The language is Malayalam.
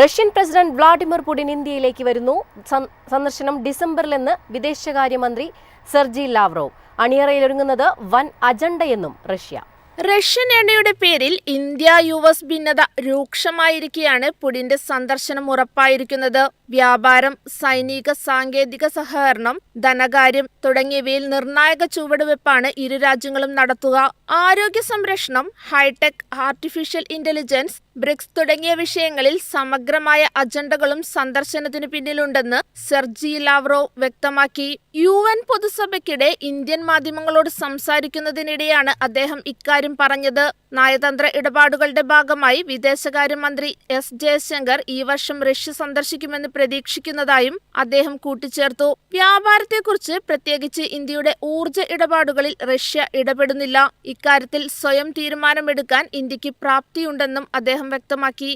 റഷ്യൻ പ്രസിഡന്റ് വ്ളാഡിമിർ പുടിൻ ഇന്ത്യയിലേക്ക് വരുന്നു. സന്ദർശനം ഡിസംബറിലെന്ന് വിദേശകാര്യമന്ത്രി സെർജി ലാവ്റോവ്. അണിയറയിലൊരുങ്ങുന്നത് വൻ അജണ്ടയെന്നും റഷ്യ. റഷ്യൻ എണ്ണയുടെ പേരിൽ ഇന്ത്യ യു എസ് ഭിന്നത രൂക്ഷമായിരിക്കെയാണ് പുടിന്റെ സന്ദർശനം ഉറപ്പായിരിക്കുന്നത്. വ്യാപാരം സൈനിക സാങ്കേതിക സഹകരണം ധനകാര്യം തുടങ്ങിയവയിൽ നിർണായക ചുവടുവെപ്പാണ് ഇരു രാജ്യങ്ങളും നടത്തുക. ആരോഗ്യ സംരക്ഷണം ഹൈടെക് ആർട്ടിഫിഷ്യൽ ഇന്റലിജൻസ് ബ്രിക്സ് തുടങ്ങിയ വിഷയങ്ങളിൽ സമഗ്രമായ അജണ്ടകളും സന്ദർശനത്തിനു പിന്നിലുണ്ടെന്ന് സെർജി ലാവ്റോവ് വ്യക്തമാക്കി. യു എൻ പൊതുസഭയ്ക്കിടെ ഇന്ത്യൻ മാധ്യമങ്ങളോട് സംസാരിക്കുന്നതിനിടെയാണ് അദ്ദേഹം ഇക്കാര്യം പറഞ്ഞത് നയതന്ത്ര ഇടപാടുകളുടെ ഭാഗമായി വിദേശകാര്യമന്ത്രി എസ് ജയശങ്കർ ഈ വർഷം റഷ്യ സന്ദർശിക്കുമെന്ന് പ്രതീക്ഷിക്കുന്നതായും അദ്ദേഹം കൂട്ടിച്ചേർത്തു. വ്യാപാരത്തെക്കുറിച്ച് പ്രത്യേകിച്ച് ഇന്ത്യയുടെ ഊർജ ഇടപാടുകളിൽ റഷ്യ ഇടപെടുന്നില്ല. ഇക്കാര്യത്തിൽ സ്വയം തീരുമാനമെടുക്കാൻ ഇന്ത്യയ്ക്ക് പ്രാപ്തിയുണ്ടെന്നും അദ്ദേഹം വ്യക്തമാക്കി.